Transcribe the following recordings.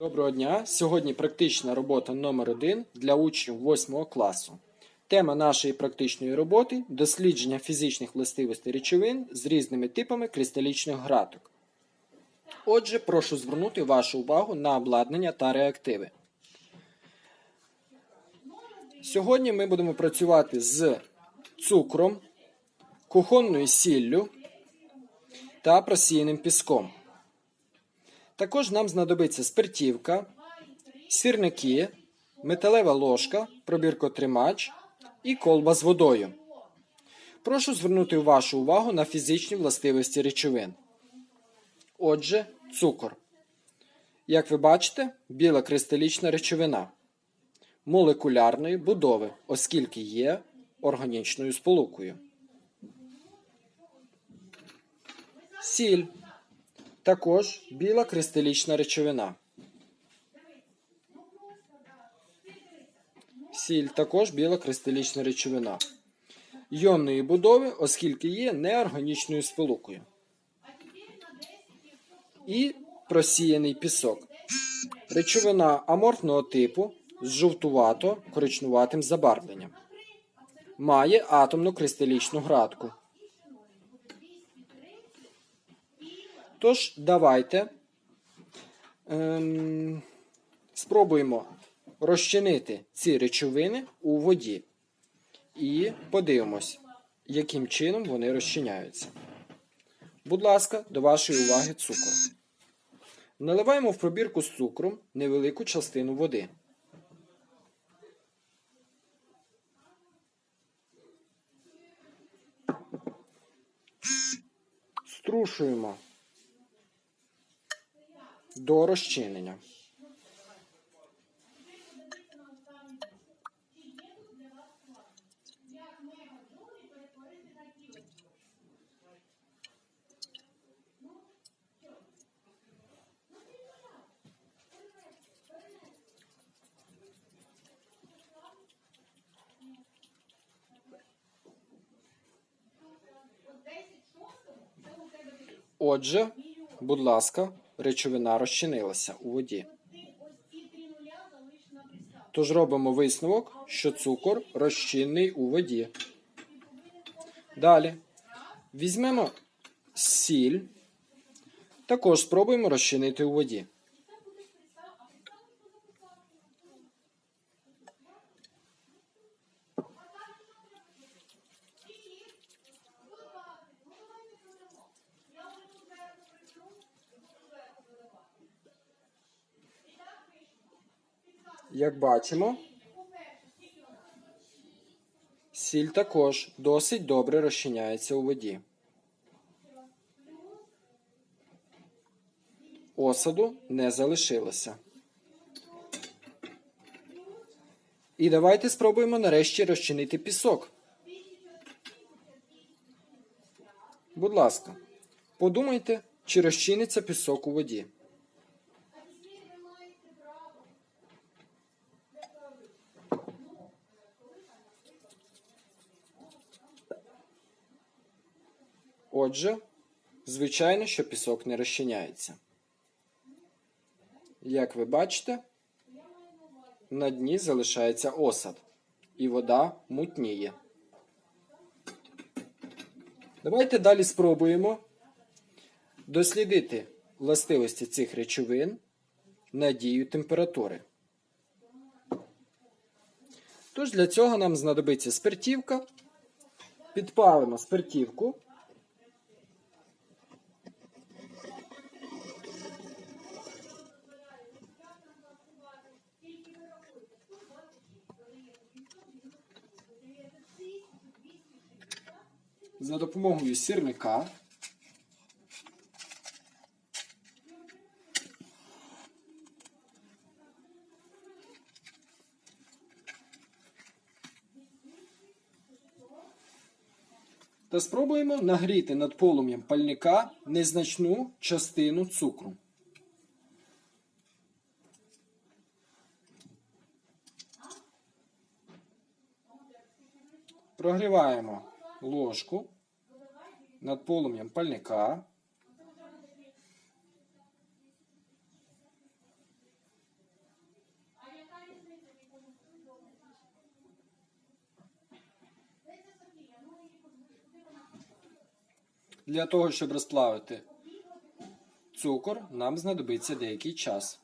Доброго дня! Сьогодні практична робота номер 1 для учнів 8 класу. Тема нашої практичної роботи дослідження фізичних властивостей речовин з різними типами кристалічних граток. Отже, прошу звернути вашу увагу на обладнання та реактиви. Сьогодні ми будемо працювати з цукром, кухонною сіллю та просіяним піском. Також нам знадобиться спиртівка, сірники, металева ложка, пробіркотримач і колба з водою. Прошу звернути вашу увагу на фізичні властивості речовин. Отже, цукор. Як ви бачите, біла кристалічна речовина молекулярної будови, оскільки є органічною сполукою. Сіль також біла кристалічна речовина. Сіль також біла кристалічна речовина. Йонної будови, оскільки є неорганічною сполукою. І просіяний пісок. Речовина аморфного типу з жовтувато-коричнуватим забарвленням. Має атомну кристалічну градку. Тож, давайте ем, спробуємо розчинити ці речовини у воді і подивимось, яким чином вони розчиняються. Будь ласка, до вашої уваги цукор. Наливаємо в пробірку з цукром невелику частину води. Струшуємо до розчинення. Отже, будь ласка, речовина розчинилася у воді. Тож робимо висновок, що цукор розчинний у воді. Далі візьмемо сіль, також спробуємо розчинити у воді. Як бачимо, сіль також досить добре розчиняється у воді. Осаду не залишилося. І давайте спробуємо нарешті розчинити пісок. Будь ласка, подумайте, чи розчиниться пісок у воді. Отже, звичайно, що пісок не розчиняється. Як ви бачите, на дні залишається осад, і вода мутніє. Давайте далі спробуємо дослідити властивості цих речовин на дію температури. Тож для цього нам знадобиться спиртівка. Підпалимо спиртівку. За допомогою сірника та спробуємо нагріти над полум'ям пальника незначну частину цукру. Прогріваємо ложку над полум'ям пальника. Для того, щоб розплавити цукор, нам знадобиться деякий час.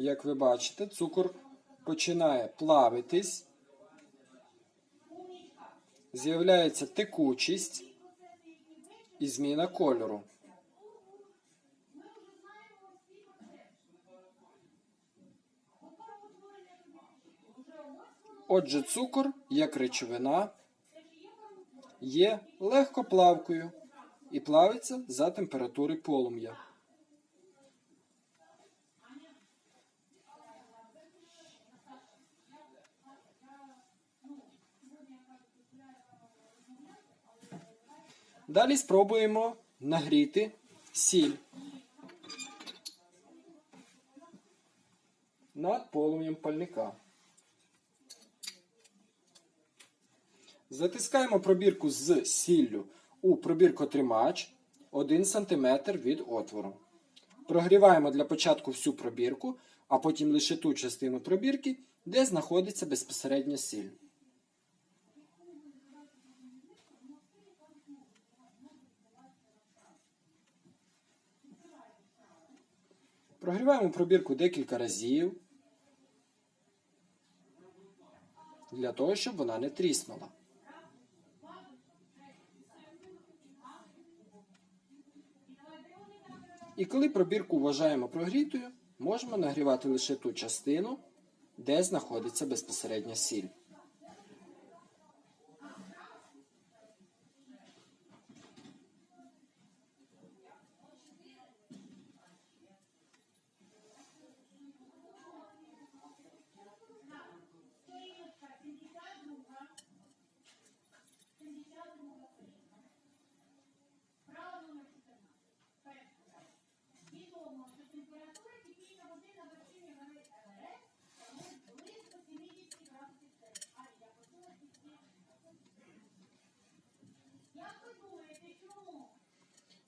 Як ви бачите, цукор починає плавитись, з'являється текучість і зміна кольору. Отже, цукор, як речовина, є легкоплавкою і плавиться за температури полум'я. Далі спробуємо нагріти сіль над полум'ям пальника. Затискаємо пробірку з сіллю у пробіркотримач 1 см від отвору. Прогріваємо для початку всю пробірку, а потім лише ту частину пробірки, де знаходиться безпосередньо сіль. Прогріваємо пробірку декілька разів для того, щоб вона не тріснула. І коли пробірку вважаємо прогрітою, можемо нагрівати лише ту частину, де знаходиться безпосередня сіль.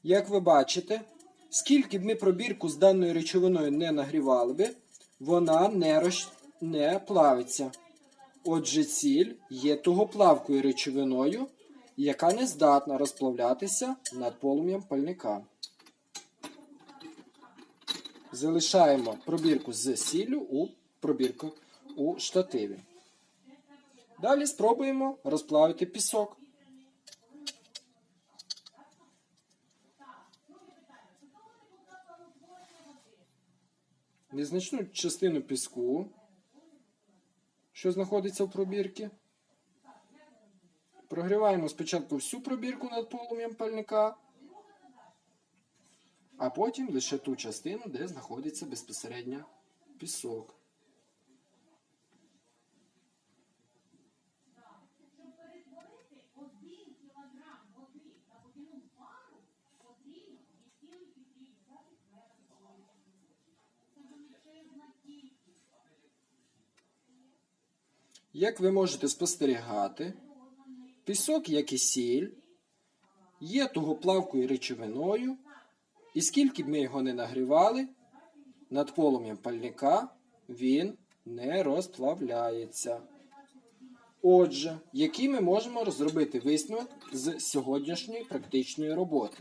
Як ви бачите, скільки б ми пробірку з даною речовиною не нагрівали би, вона не, роз... не плавиться. Отже, ціль є тугоплавкою речовиною, яка не здатна розплавлятися над полум'ям пальника. Залишаємо пробірку з сіллю у пробірку у штативі. Далі спробуємо розплавити пісок. Незначну частину піску, що знаходиться в пробірці. Прогріваємо спочатку всю пробірку над полум'ям пальника, а потім лише ту частину, де знаходиться безпосередньо пісок. Як ви можете спостерігати, пісок, як і сіль, є тугоплавкою речовиною, і скільки б ми його не нагрівали, над полум'ям пальника він не розплавляється. Отже, який ми можемо розробити висновок з сьогоднішньої практичної роботи?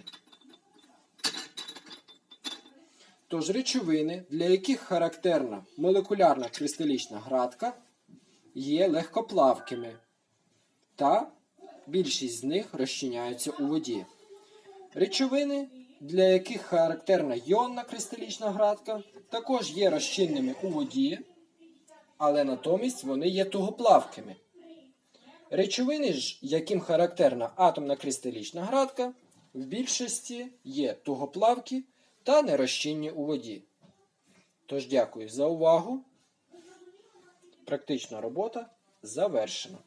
Тож речовини, для яких характерна молекулярна кристалічна градка, є легкоплавкими, та більшість з них розчиняються у воді. Речовини, для яких характерна йонна кристалічна градка, також є розчинними у воді, але натомість вони є тугоплавкими. Речовини ж, яким характерна атомна кристалічна градка, в більшості є тугоплавкі та нерозчинні у воді. Тож дякую за увагу. Практична робота завершена.